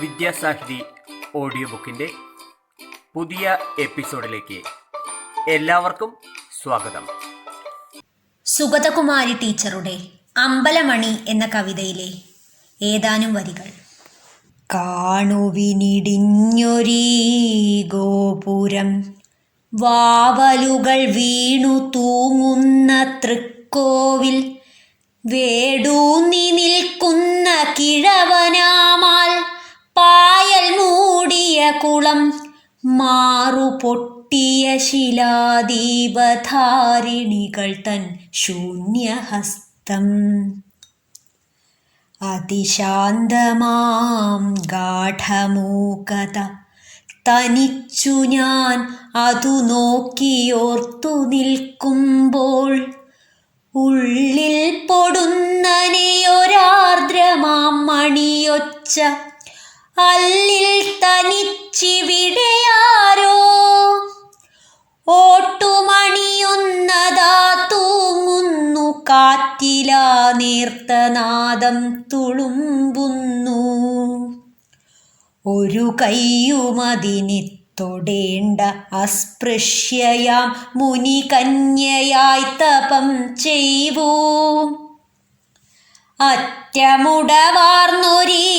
Vidyasahithi audio ബുക്കിന്റെ പുതിയ എപ്പിസോഡിലേക്ക് എല്ലാവർക്കും സ്വാഗതം. സുഗതകുമാരി ടീച്ചറുടെ അമ്പലമണി എന്ന കവിതയിലെ ഏതാനും വരികൾ. കാണുവിനിടിഞ്ഞൊരീ ഗോപുരം വാവലുകൾ വീണു തൂങ്ങുന്ന തൃക്കോവിൽ വേടൂന്നി നിൽക്കുന്ന കിഴവനാമാൽ കുളം മാറുപൊട്ടിയ ശിലാദീപധാരിണികൾ തൻ ശൂന്യഹസ്തം. അതിശാന്തമാം ഗാഠമൂകത തനിച്ചു ഞാൻ അതു നോക്കിയോർത്തു നിൽക്കുമ്പോൾ ഉള്ളിൽ പൊടുന്നനെയൊരാർദ്രമാം മണിയൊച്ച അല്ലിൽ തനിച്ചിവിടെയാരോ ഓട്ടുമണിയൊന്നതാ തൂങ്ങുന്നു കാറ്റിലാ നീർത്തനാദം തുളുമ്പുന്നു. ഒരു കയ്യുമതിനി തൊടേണ്ട അസ്പൃശ്യയാം മുനി കന്യയായി തപം ചെയ്വൂ. അറ്റമുടവാർന്നൊരീ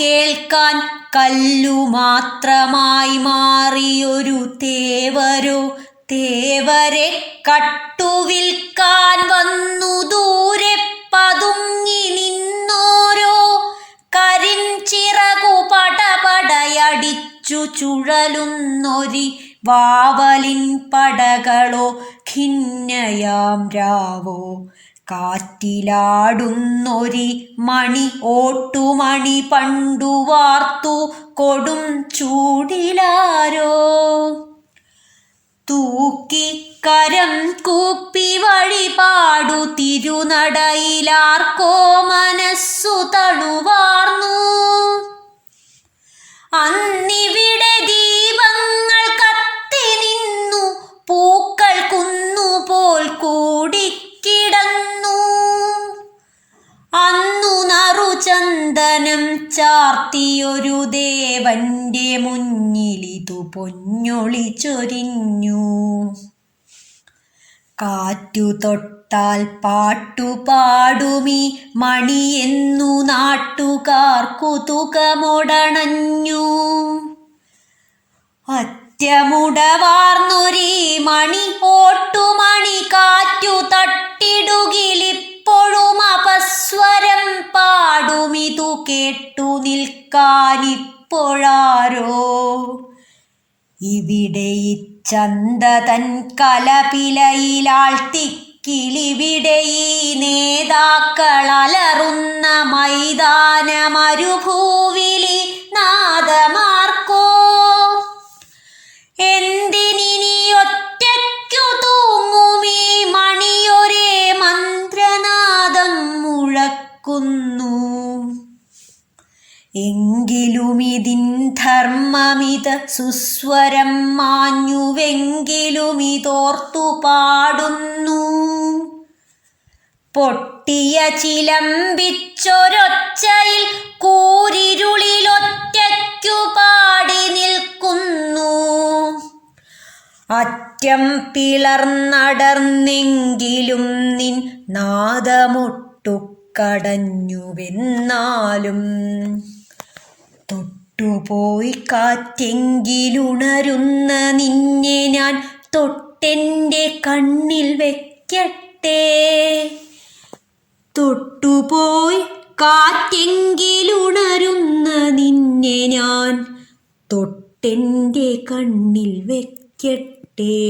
കേൾക്കാൻ കല്ലു മാത്രമായി മാറിയൊരു തേവരോ. തേവരെ കട്ടുവിൽക്കാൻ വന്നു ദൂരെ പതുങ്ങി നിന്നോരോ. കരിഞ്ചിറകു പടപടയടിച്ചു ചുഴലുന്നൊരി വാവലിൻ പടകളോ ഖിന്നയാം രാവോ. കാറ്റിലാടുന്നൊരി മണി ഓട്ടുമണി പണ്ടു വാർത്തു കൊടും ചൂടിലാരോ? തൂക്കി കരം കൂപ്പി വഴിപാടു തിരുനടയിലാർക്കോ മനസ്സു തണുവാർന്നു. നറുചന്ദനം ചാർത്തിയൊരു ദേവന്റെ മുന്നിലിതു പൊന്നൊളി ചൊരിഞ്ഞു. കാറ്റു തൊട്ടാൽ പാട്ടു പാട്ടുപാടുമീ മണിയെന്നു നാട്ടുകാർ തുകമുടണഞ്ഞു. അറ്റമുടവാർന്നൊരീ കേട്ടു നിൽക്കാനിപ്പോഴാരോ? ഇവിടെ ചന്ത തൻ കലപിലയിലാഴ്ത്തിക്കിളിവിടെ ഈ നേതാക്കൾ അലറുന്ന മൈതാന മരുഭൂവിലി നാദമാർക്കോ? എന്തിനി ഒറ്റയ്ക്കു തൂങ്ങുമീ മണിയൊരേ മന്ത്രനാദം മുഴക്കുന്നു? എങ്കിലുമിതിൻ ധർമ്മമിത സുസ്വരം മാഞ്ഞുവെങ്കിലുമിതോർത്തു പാടുന്നു. പൊട്ടിയ ചിലമ്പിച്ചൊരൊച്ചയിൽ കൂരിരുളിലൊറ്റയ്ക്കു പാടി നിൽക്കുന്നു. അറ്റം പിളർന്നടർന്നെങ്കിലും നിൻ നാദമൊട്ടുക്കടഞ്ഞുവെന്നാലും തൊട്ടുപോയി കാറ്റെങ്കിലുണരുന്ന നിന്നെ ഞാൻ തൊട്ടെന്റെ കണ്ണിൽ വെക്കട്ടെ. തൊട്ടുപോയി കാറ്റെങ്കിലുണരുന്ന നിന്നെ ഞാൻ തൊട്ടെന്റെ കണ്ണിൽ വെക്കട്ടെ.